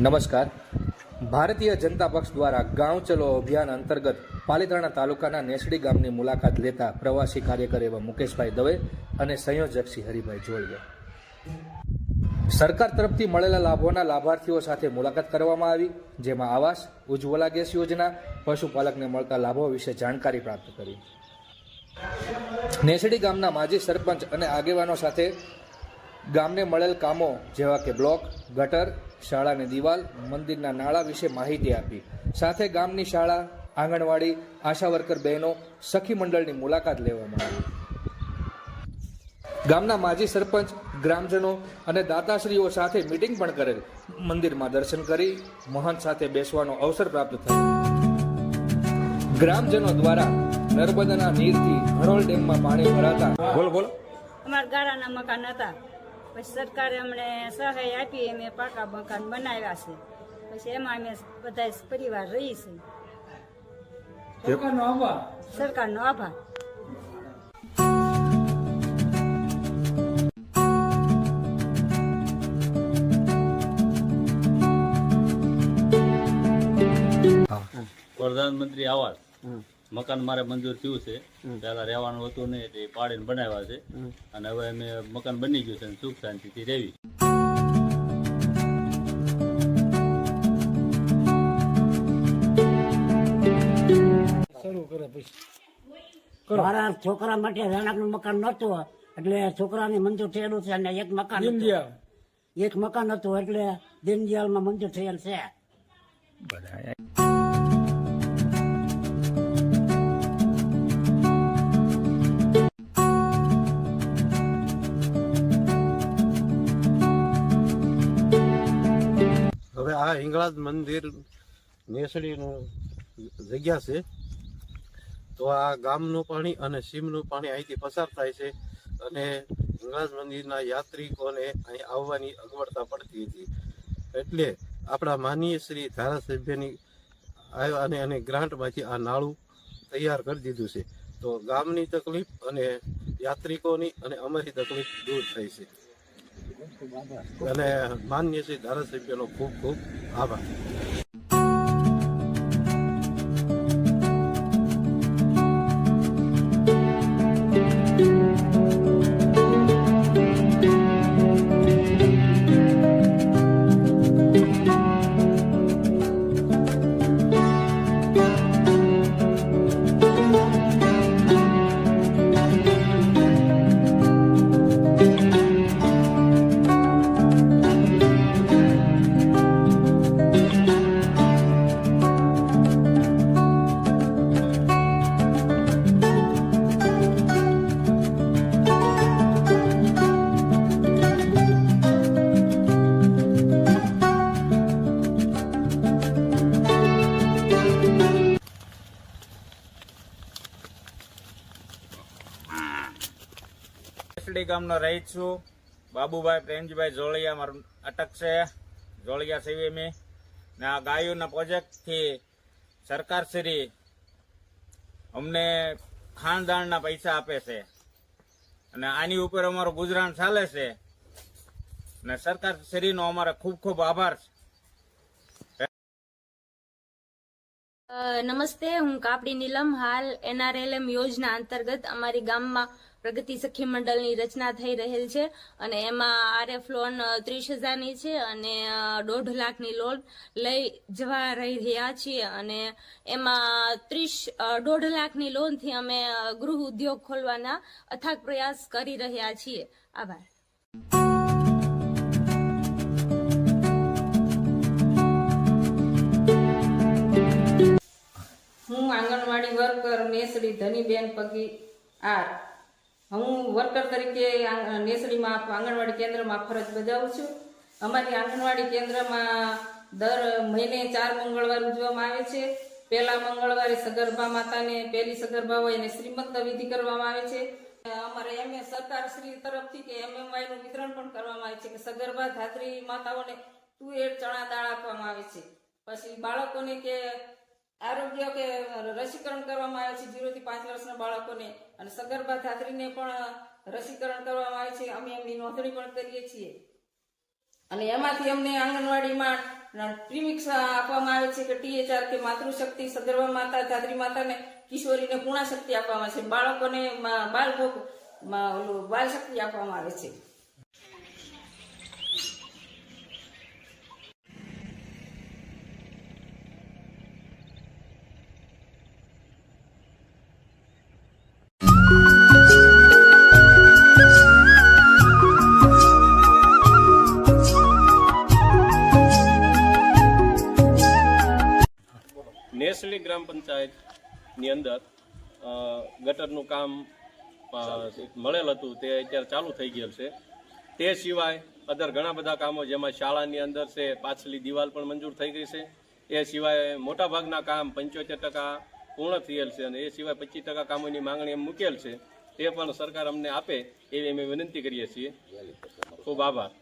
નમસ્કાર. ભારતીય જનતા પક્ષ દ્વારા ગાંવ ચલો અભિયાન અંતર્ગત પાલીતાણા તાલુકાના નેસડી ગામની મુલાકાત લેતા પ્રવાસી કાર્યકર એવા મુકેશભાઈ દવે અને સંયોજક શ્રી હરિભાઈ જોડિયા સરકાર તરફથી મળેલા લાભોના લાભાર્થીઓ સાથે મુલાકાત કરવામાં આવી, જેમાં આવાસ, ઉજ્જવલા ગેસ યોજના, પશુપાલકને મળતા લાભો વિશે જાણકારી પ્રાપ્ત કરી. નેસડી ગામના માજી સરપંચ અને આગેવાનો સાથે ગામને મળેલ કામો જેવા કે બ્લોક ગટર શાળાની દિવાલ મંદિરના નાળા વિશે માહિતી આપી. સાથે ગામની શાળા આંગણવાડી આશા વર્કર બહેનો સખી મંડળની મુલાકાત લેવામાં આવી. ગામના માજી સરપંચ ગ્રામજનો અને દાતાશ્રીઓ સાથે મીટિંગ પણ કરેલ. મંદિરમાં દર્શન કરી મહંત સાથે બેસવાનો અવસર પ્રાપ્ત થયો. ગ્રામજનો દ્વારા નર્મદાના નીરથી હરોળ ડેમમાં પાણી ભરાતા બોલો બોલો. અમારા ગાળાના મકાન હતા. પછી સરકારે અમને સહાય આપી અમે પાકા મકાન બનાવ્યા છે. પછી એમાં અમે બધા પરિવાર રહી છે. સરકારનો આભાર. પ્રધાનમંત્રી આવાસ. મકાન મારે મંજૂર થયું છે. પેલા રહેવાનું હતું નહીં એટલે પાડીને બનાવ્યા છે. અને હવે અમે મકાન બની ગયું છે અને સુખ શાંતિથી રહેવી. મારા છોકરા માટે રહેણાંકનું મકાન નહોતું એટલે છોકરાને મંજૂર થયેલું છે અને એક મકાન. એક મકાન હતું એટલે દીનદયાળમાં મંજૂર થયેલ છે. આ હિંગળાજ મંદિર નેસડીનું જગ્યા છે. તો આ ગામનું પાણી અને સીમનું પાણી અહીંથી પસાર થાય છે અને હિંગળાજ મંદિરના યાત્રિકોને અહીં આવવાની અગવડતા પડતી હતી. એટલે આપણા માનીય શ્રી ધારાસભ્યની અને અને ગ્રાન્ટમાંથી આ નાળું તૈયાર કરી દીધું છે. તો ગામની તકલીફ અને યાત્રિકોની અને અમારી તકલીફ દૂર થઈ છે. અને માન્ય શ્રી ધારાસભ્યનો ખૂબ ખૂબ આભાર. એસડી ગામનો રહી છું. બાબુભાઈ પ્રેમજીભાઈ જોળિયા મારું અટક છે. જોળિયા સેવી મેં ને આ ગાયોના પ્રોજેક્ટથી સરકારશ્રી અમને ખાનદાનના પૈસા આપે છે. અને આની ઉપર અમારું ગુજરાન ચાલે છે. અને સરકારશ્રીનો અમારો ખૂબ ખૂબ આભાર છે. નમસ્તે, હું કાપડી નીલમ, હાલ એનઆરએલએમ યોજના અંતર્ગત અમારી ગામમાં પ્રગતિ સખી મંડળની રચના થઈ રહેલ છે અને એમાં આરએફ લોન ત્રીસ હજારની છે અને દોઢ લાખની લોન લઈ જવા રહી રહ્યા છીએ અને એમાં ત્રીસ દોઢ લાખની લોનથી અમે ગૃહ ઉદ્યોગ ખોલવાના અથાગ પ્રયાસ કરી રહ્યા છીએ. આભાર. હું આંગણવાડી વર્કર મેસડી ધનીબેન પગી, આર. હું વર્કર તરીકે નેસડીમાં, આંગણવાડી કેન્દ્રમાં ફરજ બજાવું છું. અમારી આંગણવાડી કેન્દ્રમાં દર મહિને ચાર મંગળવાર ઉજવવામાં આવે છે. પહેલા મંગળવારે સગર્ભા માતાને, પહેલી સગર્ભા હોય એને શ્રીમંત વિધિ કરવામાં આવે છે. અમારે એમ સરકાર શ્રી તરફથી કે એમએમવાયનું વિતરણ પણ કરવામાં આવે છે કે સગર્ભા ધાત્રી માતાઓને તુવેર ચણા દાળ આપવામાં આવે છે. પછી બાળકોને કે આરોગ્ય કે રસીકરણ કરવામાં આવે છે જીરો થી પાંચ વર્ષના બાળકોને અને સગર્ભા ધાત્રીને પણ રસીકરણ કરવામાં આવે છે. અમે એમની નોંધણી પણ કરીએ છીએ. અને એમાંથી અમને આંગણવાડીમાં પ્રીમિક્સ આપવામાં આવે છે કે ટીએચઆર કે માતૃશક્તિ સગર્ભા માતા, ધાત્રી માતાને કિશોરીને પૂર્ણા શક્તિ આપવામાં આવે છે. બાળકોને મા- બાલ ભોગ મા- ઓલું બાલ શક્તિ આપવામાં આવે છે. ગ્રામ પંચાયતની અંદર ગટરનું કામ મળેલ હતું, તે અત્યારે ચાલુ થઈ ગયેલ છે. તે સિવાય અદર ઘણા બધા કામો જેમાં શાળાની અંદર છે, પાછલી દિવાલ પણ મંજૂર થઈ ગઈ છે. એ સિવાય મોટાભાગના કામ પંચોતેર ટકા પૂર્ણ થયેલ છે અને એ સિવાય પચીસ ટકા કામોની માંગણી એમ મૂકેલ છે. તે પણ સરકાર અમને આપે એવી અમે વિનંતી કરીએ છીએ. ખૂબ આભાર.